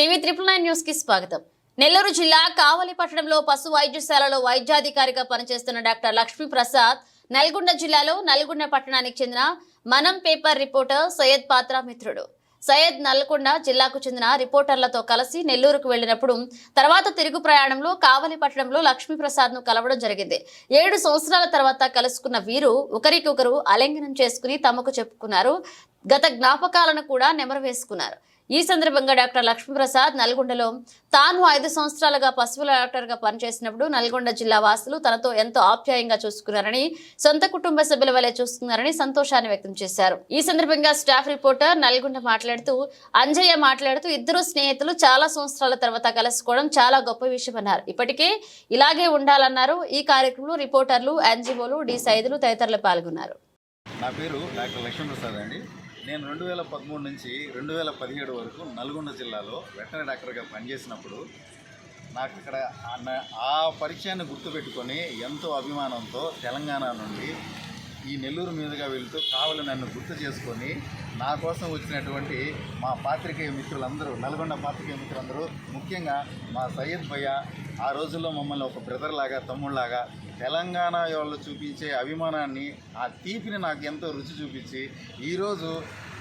TV triple nine న్యూస్కి స్వాగతం. నెల్లూరు జిల్లా కావలి పట్టణంలో పశు వైద్యశాలలో వైద్యాధికారిగా పనిచేస్తున్న డాక్టర్ లక్ష్మీ ప్రసాద్ నల్గొండ జిల్లాలో నల్గొండ పట్టణానికి చెందిన మనం పేపర్ రిపోర్టర్ సయ్యద్ పాత్ర మిత్రుడు. సయ్యద్ నల్గొండ జిల్లాకు చెందిన రిపోర్టర్లతో కలిసి నెల్లూరుకు వెళ్ళినప్పుడు తర్వాత తిరుగు ప్రయాణంలో కావలి పట్టణంలో లక్ష్మీప్రసాద్ను కలవడం జరిగింది. ఏడు సంవత్సరాల తర్వాత కలుసుకున్న వీరు ఒకరికొకరు అలింగనం చేసుకుని తమకు చెప్పుకున్నారు. గత జ్ఞాపకాలను కూడా నెమరు వేసుకున్నారు. ఈ సందర్భంగా డాక్టర్ లక్ష్మీప్రసాద్ నల్గొండలో తాను ఐదు సంవత్సరాలుగా పశువుల డాక్టర్గా పనిచేసినప్పుడు నల్గొండ జిల్లా వాసులు తనతో ఎంతో ఆప్యాయంగా చూసుకున్నారని సొంత కుటుంబ సభ్యుల వలె చూసుకున్నారని సంతోషాన్ని వ్యక్తం చేశారు. ఈ సందర్భంగా స్టాఫ్ రిపోర్టర్ నల్గొండ మాట్లాడుతూ అంజయ్య మాట్లాడుతూ ఇద్దరు స్నేహితులు చాలా సంవత్సరాల తర్వాత కలుసుకోవడం చాలా గొప్ప విషయం అన్నారు. ఇప్పటికే ఇలాగే ఉండాలన్నారు. ఈ కార్యక్రమంలో రిపోర్టర్లు ఎన్జిఓలు డి సైదులు తదితరులు పాల్గొన్నారు. నా పేరు డాక్టర్ లక్ష్మీప్రసాద్ అండి. నేను రెండు వేల పదమూడు నుంచి రెండు వేల పదిహేడు వరకు నల్గొండ జిల్లాలో వెటనరీ డాక్టర్గా పనిచేసినప్పుడు నాకు ఇక్కడ ఆ పరిచయాన్ని గుర్తుపెట్టుకొని ఎంతో అభిమానంతో తెలంగాణ నుండి ఈ నెల్లూరు మీదుగా వెళ్తూ కావలి నన్ను గుర్తు చేసుకొని నా కోసం వచ్చినటువంటి మా పాత్రికేయ మిత్రులందరూ నల్గొండ పాత్రికేయ మిత్రులందరూ ముఖ్యంగా మా సయ్యద్ భయ్య ఆ రోజుల్లో మమ్మల్ని ఒక బ్రదర్ లాగా తమ్ముళ్ళలాగా తెలంగాణ వాళ్ళు చూపించే అభిమానాన్ని ఆ తీపిని నాకు ఎంతో రుచి చూపించి ఈరోజు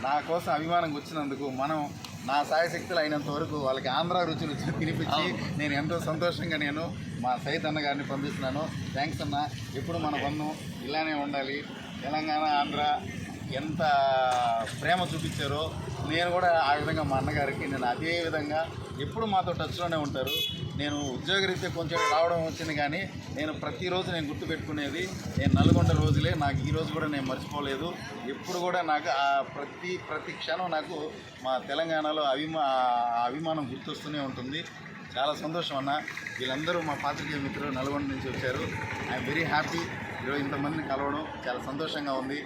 నా కోసం అభిమానం వచ్చినందుకు మనం నా సాయశక్తులు అయినంత వరకు వాళ్ళకి ఆంధ్ర రుచి రుచి తినిపించి నేను ఎంతో సంతోషంగా నేను మా సైత్ అన్న గారిని పంపిస్తున్నాను. థ్యాంక్స్ అన్న. ఎప్పుడు మన బంధం ఇలానే ఉండాలి. తెలంగాణ ఆంధ్ర ఎంత ప్రేమ చూపించారో నేను కూడా ఆ విధంగా మా అన్నగారికి నేను అదే విధంగా ఎప్పుడు మాతో టచ్లోనే ఉంటారు. నేను ఉద్యోగరీత్యా కొంచెం రావడం వచ్చింది కానీ నేను ప్రతిరోజు నేను గుర్తుపెట్టుకునేది నేను నల్గొండ రోజులే నాకు ఈ రోజు కూడా నేను మర్చిపోలేదు. ఎప్పుడు కూడా నాకు ఆ ప్రతి ప్రతి క్షణం నాకు మా తెలంగాణలో అభిమా అభిమానం గుర్తొస్తూనే ఉంటుంది. చాలా సంతోషం అన్న. వీళ్ళందరూ మా పాత్రికేయ మిత్రులు నల్గొండ నుంచి వచ్చారు. I'm very happy. ఈరోజు ఇంతమందిని కలవడం చాలా సంతోషంగా ఉంది.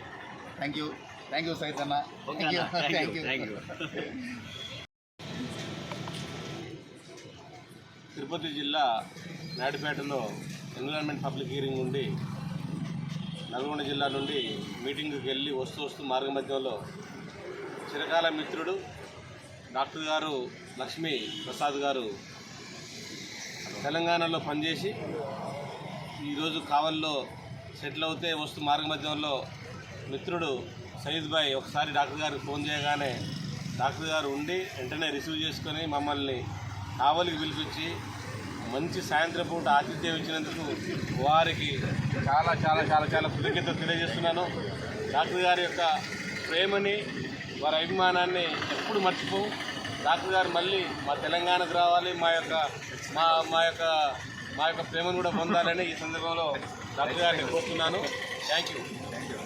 థ్యాంక్ యూ థ్యాంక్ యూ సైత్ అన్న thank you thank you Tirupati జిల్లా నాయుడుపేటలో ఎన్విరాన్మెంట్ పబ్లిక్ హీరింగ్ ఉండి నల్గొండ జిల్లా నుండి మీటింగ్కి వెళ్ళి వస్తూ వస్తూ మార్గ మధ్యంలో చిరకాల మిత్రుడు డాక్టర్ గారు లక్ష్మీ ప్రసాద్ గారు తెలంగాణలో పనిచేసి ఈరోజు కావల్లో సెటిల్ అవుతే వస్తూ మార్గ మధ్యంలో మిత్రుడు సయీద్ భాయ్ ఒకసారి డాక్టర్ గారికి ఫోన్ చేయగానే డాక్టర్ గారు ఉండి వెంటనే రిసీవ్ చేసుకొని మమ్మల్ని కావలికి పిలిపించి మంచి సాయంత్రం పూట ఆతిథ్యం ఇచ్చినందుకు వారికి చాలా చాలా చాలా చాలా కృతజ్ఞత తెలియజేస్తున్నాను. డాక్టర్ గారి యొక్క ప్రేమని వారి అభిమానాన్ని ఎప్పుడు మర్చిపోం. డాక్టర్ గారు మళ్ళీ మా తెలంగాణకు రావాలి మా యొక్క మా మా యొక్క మా యొక్క ప్రేమను కూడా పొందాలని ఈ సందర్భంలో డాక్టర్ గారిని కోరుతున్నాను. Thank you thank you.